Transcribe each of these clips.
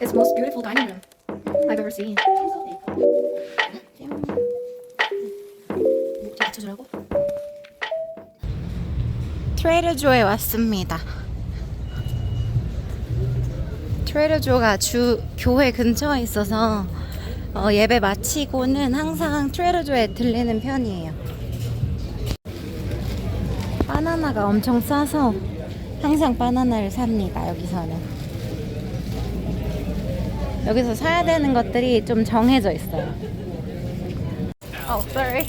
It's most beautiful dining room I've ever seen. 트레이더조에 왔습니다. 트레이더조가 주 교회 근처에 있어서 어, 예배 마치고는 항상 트레이더조에 들리는 편이에요. 바나나가 엄청 싸서 항상 바나나를 삽니다. 여기서는. 여기서 사야 되는 것들이 좀 정해져 있어요. Oh, sorry.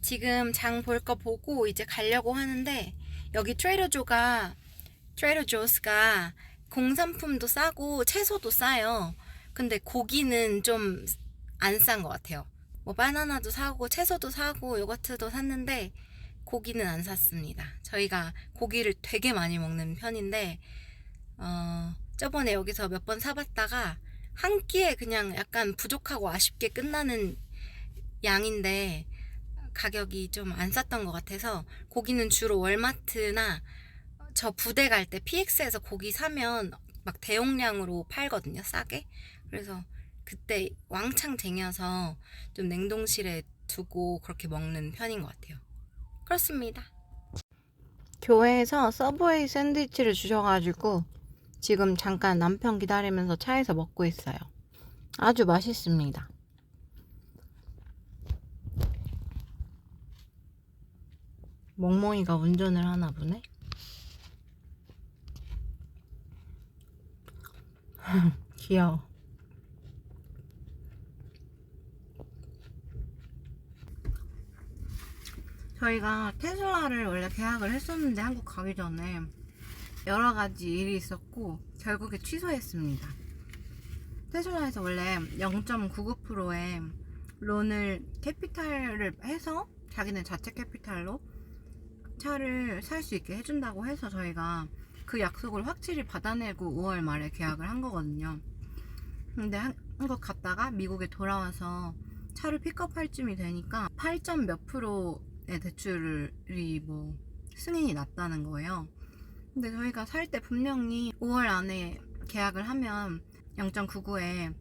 지금 장 볼 거 보고 이제 가려고 하는데 여기 트레이더조가 트레이더조스가 공산품도 싸고 채소도 싸요. 근데 고기는 좀 안 싼 것 같아요. 뭐 바나나도 사고 채소도 사고 요거트도 샀는데 고기는 안 샀습니다. 저희가 고기를 되게 많이 먹는 편인데 어, 저번에 여기서 몇 번 사봤다가 한 끼에 그냥 약간 부족하고 아쉽게 끝나는 양인데 가격이 좀 안 쌌던 것 같아서 고기는 주로 월마트나 저 부대 갈 때 PX에서 고기 사면 막 대용량으로 팔거든요 싸게 그래서 그때 왕창 쟁여서 좀 냉동실에 두고 그렇게 먹는 편인 것 같아요 그렇습니다 교회에서 서브웨이 샌드위치를 주셔가지고 지금 잠깐 남편 기다리면서 차에서 먹고 있어요 아주 맛있습니다 멍멍이가 운전을 하나 보네. 귀여워. 저희가 테슬라를 원래 계약을 했었는데 한국 가기 전에 여러 가지 일이 있었고 결국에 취소했습니다. 테슬라에서 원래 0.99%의 론을 캐피탈을 해서 자기네 자체 캐피탈로 차를 살 수 있게 해준다고 해서 저희가 그 약속을 확실히 받아내고 5월 말에 계약을 한 거거든요. 근데 한국 갔다가 미국에 돌아와서 차를 픽업할 쯤이 되니까 8점 몇 프로의 대출이 뭐 승인이 났다는 거예요. 근데 저희가 살 때 분명히 5월 안에 계약을 하면 0.99에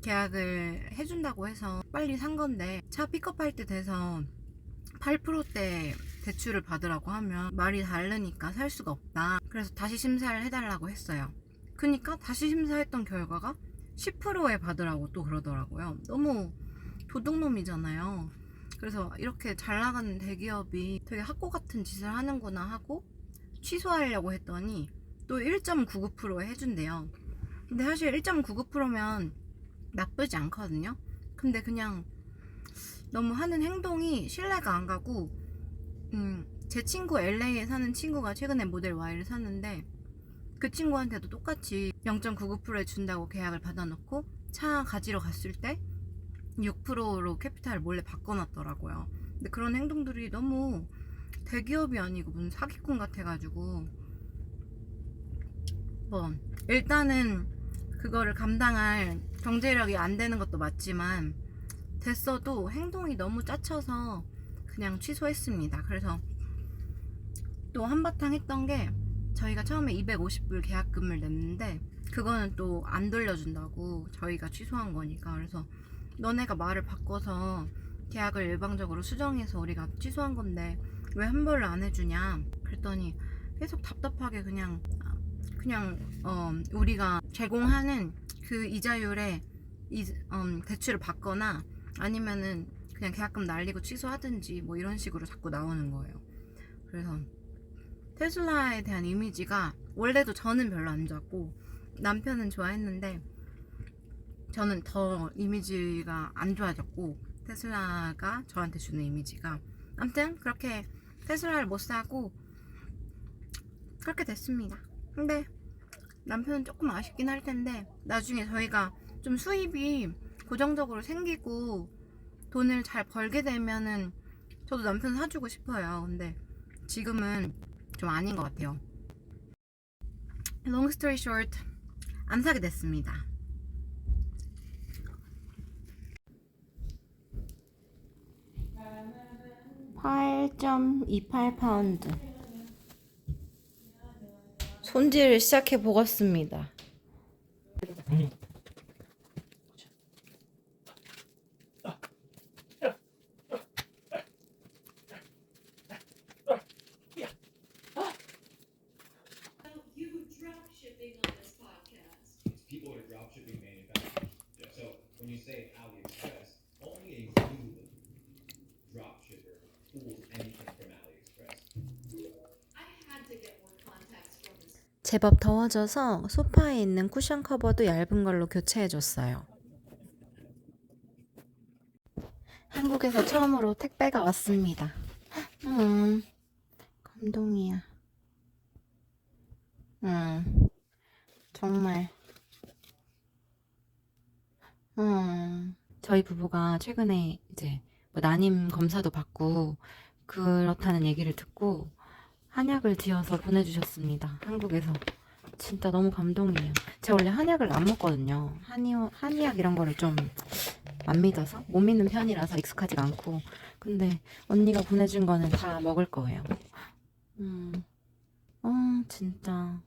계약을 해준다고 해서 빨리 산 건데 차 픽업할 때 돼서 8%대 대출을 받으라고 하면 말이 다르니까 살 수가 없다. 그래서 다시 심사를 해달라고 했어요. 그니까 다시 심사했던 결과가 10%에 받으라고 또 그러더라고요. 너무 도둑놈이잖아요. 그래서 이렇게 잘 나가는 대기업이 되게 학고 같은 짓을 하는구나 하고 취소하려고 했더니 또 1.99%에 해준대요. 근데 사실 1.99%면 나쁘지 않거든요. 근데 그냥 너무 하는 행동이 신뢰가 안 가고 음, 제 친구 LA에 사는 친구가 최근에 모델 Y를 샀는데 그 친구한테도 똑같이 0.99%에 준다고 계약을 받아놓고 차 가지러 갔을 때 6%로 캐피탈을 몰래 바꿔놨더라고요. 근데 그런 행동들이 너무 대기업이 아니고 무슨 사기꾼 같아가지고 뭐 일단은 그거를 감당할 경제력이 안 되는 것도 맞지만 됐어도 행동이 너무 짜쳐서 그냥 취소했습니다. 그래서 또 한바탕 했던 게 저희가 처음에 250불 계약금을 냈는데 그거는 또 안 돌려준다고 저희가 취소한 거니까 그래서 너네가 말을 바꿔서 계약을 일방적으로 수정해서 우리가 취소한 건데 왜 환불을 안 해주냐 그랬더니 계속 답답하게 그냥 그냥 어, 우리가 제공하는 그 이자율에 이, 음, 대출을 받거나 아니면은 그냥 계약금 날리고 취소하든지 뭐 이런 식으로 자꾸 나오는 거예요. 그래서 테슬라에 대한 이미지가 원래도 저는 별로 안 좋았고 남편은 좋아했는데 저는 더 이미지가 안 좋아졌고 테슬라가 저한테 주는 이미지가 아무튼 그렇게 테슬라를 못 사고 그렇게 됐습니다. 근데 남편은 조금 아쉽긴 할 텐데 나중에 저희가 좀 수입이 고정적으로 생기고 돈을 잘 벌게 되면은 저도 남편 사주고 싶어요. 근데 지금은 좀 아닌 것 같아요. Long story short, 안 사게 됐습니다. 8.28파운드 손질을 시작해 보겠습니다. 음. 제법 더워져서 소파에 있는 쿠션 커버도 얇은 걸로 교체해줬어요. 한국에서 처음으로 택배가 왔습니다. 음, 감동이야. 음, 정말. 음, 저희 부부가 최근에 이제 뭐 난임 검사도 받고 그렇다는 얘기를 듣고 한약을 지어서 보내주셨습니다. 한국에서. 진짜 너무 감동이에요. 제가 원래 한약을 안 먹거든요. 한의, 한의학 이런 거를 좀 안 믿어서 못 믿는 편이라서 익숙하지가 않고. 근데 언니가 보내준 거는 다 먹을 거예요. 음, 어, 진짜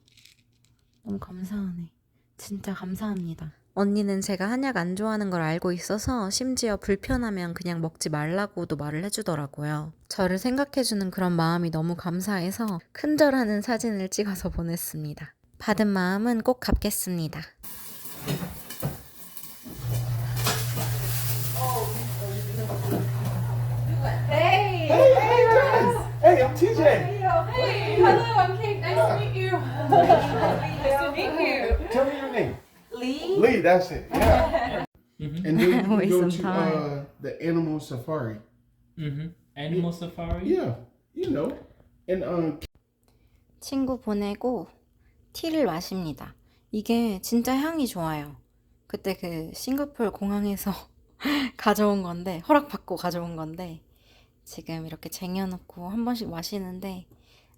너무 감사하네. 진짜 감사합니다. 언니는 제가 한약 안 좋아하는 걸 알고 있어서 심지어 불편하면 그냥 먹지 말라고도 말을 해주더라고요. 저를 생각해주는 그런 마음이 너무 감사해서 큰절하는 사진을 찍어서 보냈습니다. 받은 마음은 꼭 갚겠습니다. Hey, I'm TJ. Hey, hello, I'm Kate. Nice to meet you. nice to meet you. Tell me your name. Lee? Lee, that's it. Yeah. And then you can Waste go some to time. uh, the animal safari. Mm-hmm. Animal safari. Yeah, you know. And um, 친구 보내고 티를 마십니다. 이게 진짜 향이 좋아요. 그때 그 싱가포르 공항에서 가져온 건데 허락받고 가져온 건데 지금 이렇게 쟁여놓고 한 번씩 마시는데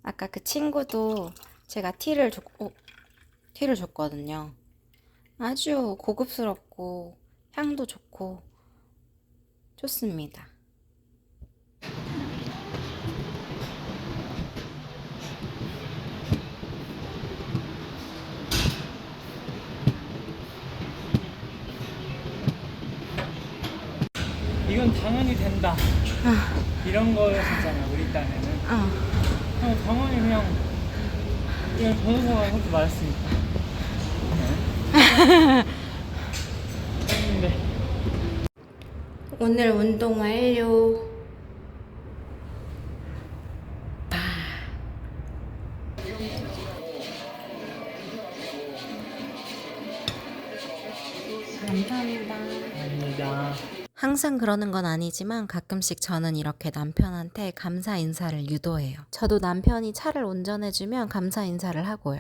아까 그 친구도 제가 티를 줬, 어, 티를 줬거든요. 아주 고급스럽고 향도 좋고 좋습니다. 이건 당연히 된다. 이런 거였었잖아 우리 딴에는. 어. 그냥 당연히 그냥 그냥 변호사가 그렇게 말했으니까. 네. 했는데 오늘 운동 완료. 감사합니다. 아닙니다. 항상 그러는 건 아니지만 가끔씩 저는 이렇게 남편한테 감사 인사를 유도해요. 저도 남편이 차를 운전해주면 감사 인사를 하고요.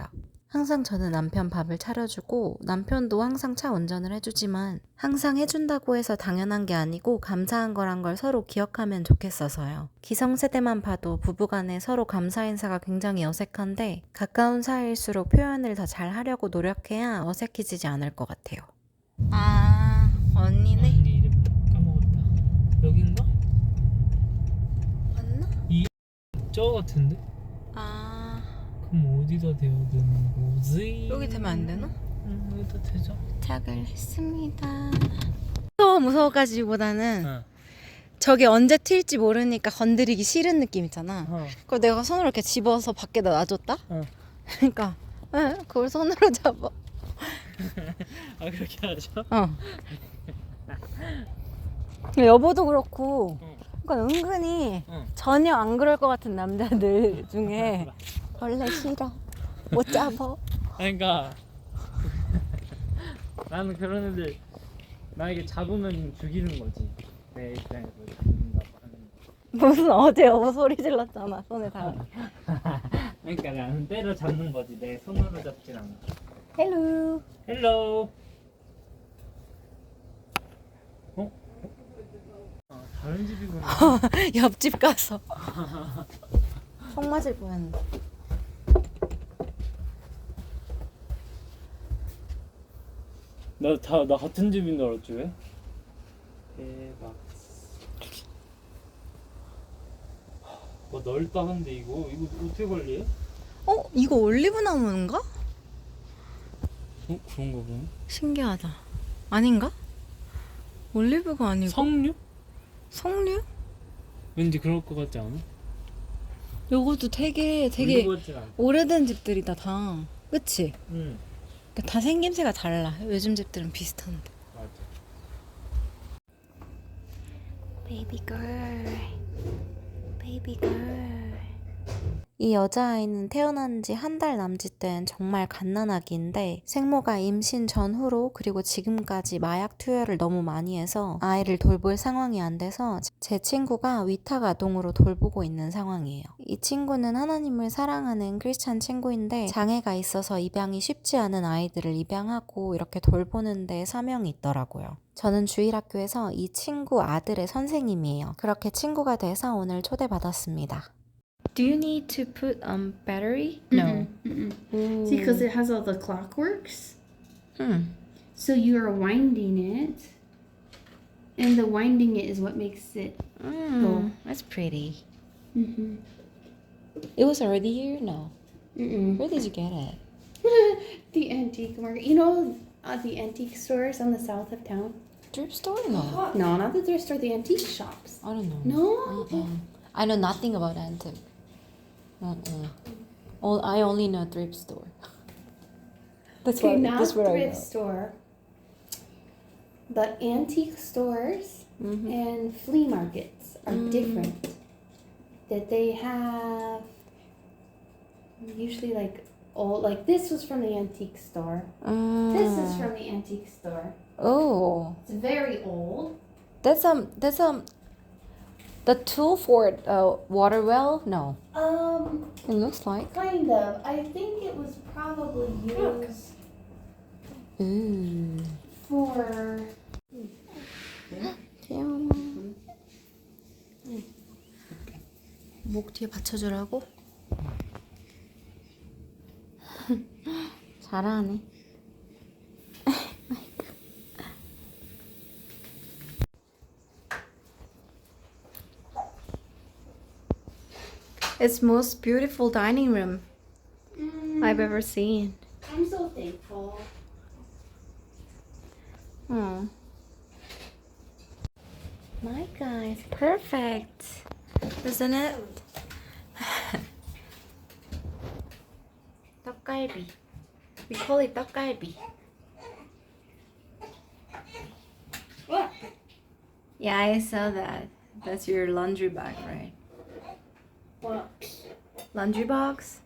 항상 저는 남편 밥을 차려주고 남편도 항상 차 운전을 해주지만 항상 해준다고 해서 당연한 게 아니고 감사한 거란 걸 서로 기억하면 좋겠어서요. 기성세대만 봐도 부부간에 서로 감사 인사가 굉장히 어색한데 가까운 사이일수록 표현을 더 잘 하려고 노력해야 어색해지지 않을 것 같아요. 아 언니네 언니 이름 까먹었다. 여긴가? 맞나? 저 같은데? 어디다 대야 되는 거지? 여기 되면 안 되나? 응, 여기다 대자. 도착을 했습니다. 무서워 무서워가지보다는 어. 저게 언제 튈지 모르니까 건드리기 싫은 느낌 있잖아. 어. 그걸 내가 손으로 이렇게 집어서 밖에다 놔줬다? 어. 그러니까 에? 그걸 손으로 잡아. 아 그렇게 하죠? 어. 여보도 그렇고 어. 그러니까 은근히 어. 전혀 안 그럴 것 같은 남자들 중에 원래 싫어. 못 잡어. 그러니까 나는 그런 애들 나에게 잡으면 죽이는 거지 내 입장에서 잡는다고 하는 거. 무슨 어제 여보 소리 질렀잖아 손에 다. 그러니까 나는 때려 잡는 거지 내 손으로 잡진 않아 헬로. 헬로 어? 아 다른 집이구나 옆집 가서 총 맞을 뻔했는데 나 다 나 같은 집인 줄 알았지 왜? 대박 뭐 넓다 근데 이거 이거 어떻게 관리해? 어? 이거 올리브 나무인가? 어 그런가 보네. 신기하다. 아닌가? 올리브가 아니고 석류? 석류? 왠지 그럴 것 같지 않아? 요것도 되게 되게 올리브 같진 않아. 오래된 집들이다 다. 그치? 응. 그러니까 다 생김새가 달라. 요즘 집들은 비슷한데. 맞아. Baby girl, baby girl. 이 여자아이는 태어난 지 한 달 남짓 된 정말 갓난아기인데 생모가 임신 전후로 그리고 지금까지 마약 투여를 너무 많이 해서 아이를 돌볼 상황이 안 돼서 제 친구가 위탁 아동으로 돌보고 있는 상황이에요. 이 친구는 하나님을 사랑하는 크리스찬 친구인데 장애가 있어서 입양이 쉽지 않은 아이들을 입양하고 이렇게 돌보는 데 사명이 있더라고요. 저는 주일학교에서 이 친구 아들의 선생님이에요. 그렇게 친구가 돼서 오늘 초대받았습니다. Do you need to put on battery? Mm-mm, mm-mm. See, because it has all the clockworks. Hmm. So you are winding it, and the winding it is what makes it. Mm, that's pretty. Mm-hmm. It was already here? No. Mm-mm. Where did you get it? the antique market. You know uh, the antique stores on the south of town? Thrift store? No. No, not the thrift store. The antique shops. I don't know. No. I know nothing about antique. Mm-mm. All, I only know thrift store. That's Okay, what, not that's what thrift store, but antique stores Mhm. and flea markets are Mm. different. That they have usually like old, like this was from the antique store. This is Mm. from the antique store. Oh, It's very old. that's um, that's um, the tool for uh, water well. No, Um, it looks like. kind of. I think it was probably used Ooh. for. 귀여워. 목 뒤에 받쳐주라고? 잘하네. It's most beautiful dining room I've ever seen. I'm so thankful. Oh. My guys, perfect. Isn't it? 떡갈비. We call it 떡갈비. What? Yeah, I saw that. That's your laundry bag, right? What? Laundry box?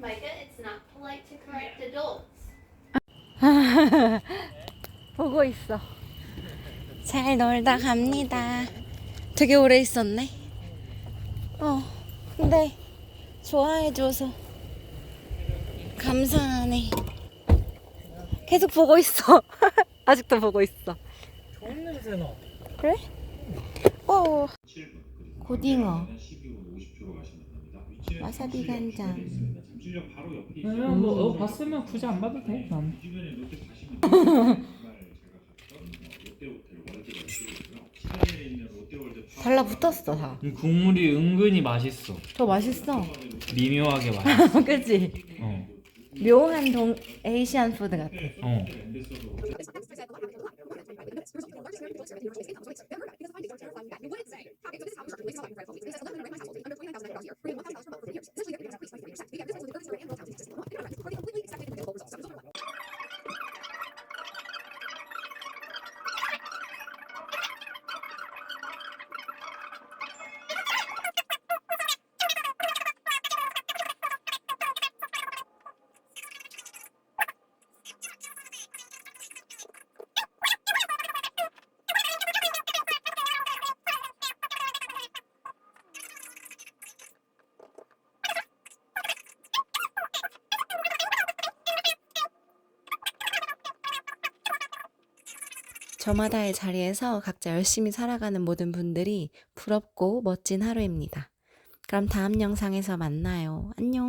Micah, it's not polite to correct adults. 보고 있어. 잘 놀다 갑니다. 되게 오래 있었네. 어, 근데 좋아해줘서 감사하네. 계속 보고 있어. 아직도 보고 있어. 좋은 냄새 나. 그래? 어, 7분 그리 고 고딩어. 12분 50초로 가시면 됩니다. 위치는 와사비 간장. 그냥 뭐 어, 봤으면 굳이 안 봐도 돼. 난. 어, 달라붙었어 다. 이 국물이 은근히 맛있어. 더 맛있어. 미묘하게 맛있어. 그치? 어. 묘한 동 에이시안 푸드 같아. 어. 저마다의 자리에서 각자 열심히 살아가는 모든 분들이 부럽고 멋진 하루입니다. 그럼 다음 영상에서 만나요. 안녕.